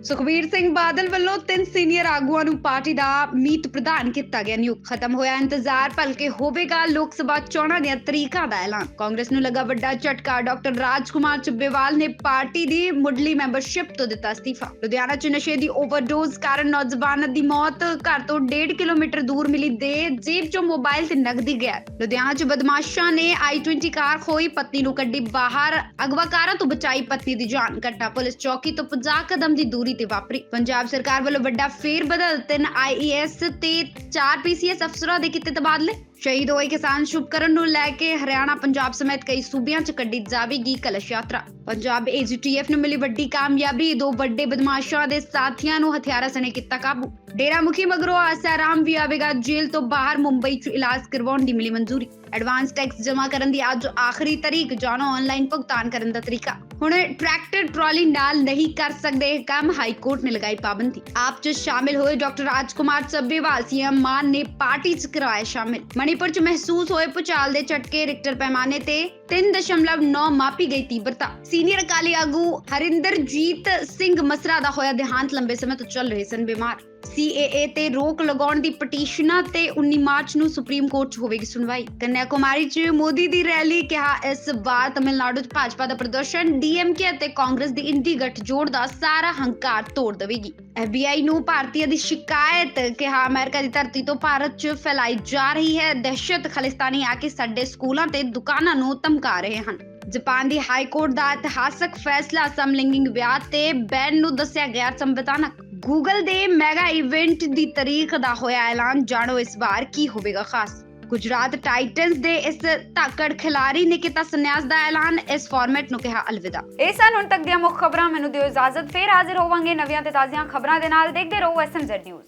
ਤੇ। ਸੁਖਬੀਰ ਸਿੰਘ ਬਾਦਲ ਵੱਲੋਂ ਤਿੰਨ ਸੀਨੀਅਰ ਆਗੂਆਂ ਨੂੰ ਪਾਰਟੀ ਦਾ ਮੀਤ ਪ੍ਰਧਾਨ ਕੀਤਾ ਗਿਆ। ਨਿਯੁਕਤ ਖਤਮ ਹੋਇਆ। ਇੰਤਜ਼ਾਰ ਭਲਕੇ ਹੋਵੇਗਾ। ਲੋਕ ਸਭਾ ਚੋਣਾਂ ਦੀਆਂ ਤਰੀਕਾਂ ਦਾ ਐਲਾਨ। ਕਾਂਗਰਸ ਨੂੰ ਲੱਗਾ ਵੱਡਾ ਝਟਕਾ। ਡਾਕਟਰ ਰਾਜਕੁਮਾਰ ਚੱਬੇਵਾਲ ਨੇ ਪਾਰਟੀ ਦੀ ਮੁੱਢਲੀ ਮੈਂਬਰਸ਼ਿਪ ਤੋਂ ਦਿੱਤਾ ਅਸਤੀਫਾ। ਲੁਧਿਆਣਾ 'ਚ ਨਸ਼ੇ ਦੀ ਓਵਰਡੋਜ਼ ਕਾਰਨ ਨੌਜਵਾਨ ਦੀ ਮੌਤ। ਘਰ ਤੋਂ 1.5 ਕਿਲੋਮੀਟਰ ਦੂਰ ਮਿਲੀ ਦੇ ਜੇਬ 'ਚੋਂ ਮੋਬਾਈਲ ਤੇ ਨਗਦੀ ਗਿਆ ਲੁਧਿਆਣਾ 'ਚ ਬਦਮਾਸ਼ਾਂ ਨੇ i20 ਕਾਰ ਖੋਈ। ਪਤਨੀ ਨੂੰ ਕੱਢੀ ਬਾਹਰ। ਅਗਵਾਕਾਰਾਂ ਤੋਂ ਬਚਾਈ ਪਤਨੀ ਦੀ ਜਾਨ। ਘਟਨਾ ਪੁਲਿਸ ਚੌਕੀ ਤੋਂ 50 ਕਦਮ ਦੀ ਦੂਰੀ ਤੇ ਵਾਪਰੀ। ਪੰਜਾਬ ਸਰਕਾਰ ਵੱਲੋਂ ਵੱਡਾ ਫੇਰ ਬਦਲ ਤਿੰਨ ਆਈਏਐਸ ਤੇ 4 ਪੀਸੀਐਸ ਅਫਸਰਾਂ ਦੇ ਕੀਤੇ ਤਬਾਦਲੇ। ਸ਼ਹੀਦ ਹੋਏ ਕਿਸਾਨ ਸ਼ੁਭਕਰਨ ਨੂੰ ਲੈ ਕੇ ਹਰਿਆਣਾ, ਪੰਜਾਬ ਸਮੇਤ ਕਈ ਸੂਬਿਆਂ 'ਚ ਕੱਢੀ ਜਾਵੇਗੀ ਕਲਸ਼ ਯਾਤਰਾ। ਪੰਜਾਬ ਏਜੀਟੀਐਫ ਨੂੰ ਮਿਲੀ ਵੱਡੀ ਕਾਮਯਾਬੀ, ਦੋ ਵੱਡੇ ਬਦਮਾਸ਼ਾਂ ਦੇ ਸਾਥੀਆਂ ਨੂੰ ਹਥਿਆਰਾਂ ਸਣੇ ਕੀਤਾ ਕਾਬੂ। ਡੇਰਾ ਮੁਖੀ ਮਗਰੋਂ ਆਸਾਰਾਮ ਵੀ ਆਵੇਗਾ ਜੇਲ੍ਹ ਤੋਂ ਬਾਹਰ, ਮੁੰਬਈ 'ਚ ਇਲਾਜ ਕਰਵਾਉਣ ਦੀ ਮਿਲੀ ਮਨਜ਼ੂਰੀ। ਐਡਵਾਂਸ ਟੈਕਸ ਜਮ੍ਹਾਂ ਕਰਨ ਦੀ ਅੱਜ ਆਖਰੀ ਤਾਰੀਖ ਜਾਣੋ ਆਨਲਾਈਨ ਭੁਗਤਾਨ ਕਰਨ ਦਾ ਤਰੀਕਾ। ਹੁਣ ਟਰੈਕਟਰ ਟਰਾਲੀ ਨਾਲ ਨਹੀਂ ਕਰ ਸਕਦੇ ਇਹ ਕੰਮ, ਹਾਈ ਕੋਰਟ ਨੇ ਲਗਾਈ ਪਾਬੰਦੀ। ਆਪ 'ਚ ਸ਼ਾਮਿਲ ਹੋਏ ਡਾਕਟਰ ਰਾਜਕੁਮਾਰ ਚੱਬੇਵਾਲ ਸੀਐਮ ਮਾਨ ਨੇ ਪਾਰਟੀ 'ਚ ਕਰਵਾਇਆ ਸ਼ਾਮਿਲ। ਮਣੀਪੁਰ 'ਚ ਮਹਿਸੂਸ ਹੋਏ ਭੂਚਾਲ ਦੇ ਝਟਕੇ ਰਿਕਟਰ ਪੈਮਾਨੇ ਤੇ 3.9 ਮਾਪੀ ਗਈ ਤੀਬਰਤਾ। ਸੀਨੀਅਰ ਅਕਾਲੀ ਆਗੂ ਹਰਿੰਦਰਜੀਤ ਸਿੰਘ ਮਸਰਾ ਦਾ ਹੋਇਆ ਦੇਹਾਂਤ, ਲੰਬੇ ਸਮੇਂ ਤੋਂ ਚੱਲ ਰਹੇ ਸਨ ਬਿਮਾਰ। ਸੀਏਏ ਤੇ ਰੋਕ ਲਗਾਉਣ ਦੀ ਪਟੀਸ਼ਨਾਂ ਤੇ 19 ਮਾਰਚ ਨੂੰ ਸੁਪਰੀਮ ਕੋਰਟ 'ਚ ਹੋਵੇਗੀ ਸੁਣਵਾਈ। ਕੰਨਿਆ ਕੁਮਾਰੀ 'ਚ ਮੋਦੀ ਦੀ ਰੈਲੀ ਕਿਹਾ ਇਸ ਵਾਰ ਤਮਿਲਨਾਡੂ 'ਚ ਭਾਜਪਾ ਦਾ ਪ੍ਰਦਰਸ਼ਨ ਡੀਐਮਕੇ ਅਤੇ ਕਾਂਗਰਸ ਦੀ ਇੰਡੀ ਗੱਠਜੋੜ ਦਾ ਸਾਰਾ ਹੰਕਾਰ ਤੋੜ ਦੇਵੇਗੀ। ਐਫਬੀਆਈ ਨੂੰ ਭਾਰਤੀਆਂ ਦੀ ਸ਼ਿਕਾਇਤ ਕਿਹਾ ਅਮਰੀਕਾ ਦੀ ਧਰਤੀ ਤੋਂ ਭਾਰਤ 'ਚ ਫੈਲਾਈ ਜਾ ਰਹੀ ਹੈ ਦਹਿਸ਼ਤ, ਖਾਲਿਸਤਾਨੀ ਆ ਕੇ ਸਾਡੇ ਸਕੂਲਾਂ ਤੇ ਦੁਕਾਨਾਂ ਨੂੰ ਧਮਕਾ ਰਹੇ ਹਨ। ਜਾਪਾਨ ਦੀ ਹਾਈ ਕੋਰਟ ਦਾ ਇਤਿਹਾਸਕ ਫੈਸਲਾ ਸਮਲਿੰਗਿੰਗ ਵਿਆਹ ਤੇ ਬੈਨ ਨੂੰ ਦੱਸਿਆ ਗਿਆ ਸੰਵਿਧਾਨਕ। ਗੂਗਲ ਦੇ ਮੈਗਾ ਇਵੈਂਟ ਦੀ ਤਾਰੀਖ ਦਾ ਹੋਇਆ ਐਲਾਨ। ਜਾਣੋ ਇਸ ਵਾਰ ਕੀ ਹੋਵੇਗਾ ਖਾਸ। ਗੁਜਰਾਤ ਟਾਈਟਨਸ ਦੇ ਇਸ ਧਾਕੜ ਖਿਲਾੜੀ ਨੇ ਕੀਤਾ ਸੰਨਿਆਸ ਦਾ ਐਲਾਨ। ਇਸ ਫਾਰਮੈਟ ਨੂੰ ਕਿਹਾ ਅਲਵਿਦਾ। ਇਹ ਸਨ ਹੁਣ ਤੱਕ ਦੀਆਂ ਮੁੱਖ ਖਬਰਾਂ। ਮੈਨੂੰ ਦਿਓ ਇਜਾਜ਼ਤ। ਫੇਰ ਹਾਜ਼ਰ ਹੋਵਾਂਗੇ ਨਵੀਆਂ ਤੇ ਤਾਜ਼ੀਆਂ ਖਬਰਾਂ ਦੇ ਨਾਲ। ਦੇਖਦੇ ਰਹੋ ਐਸਐਮਜ਼ੈਡ ਨਿਊਜ਼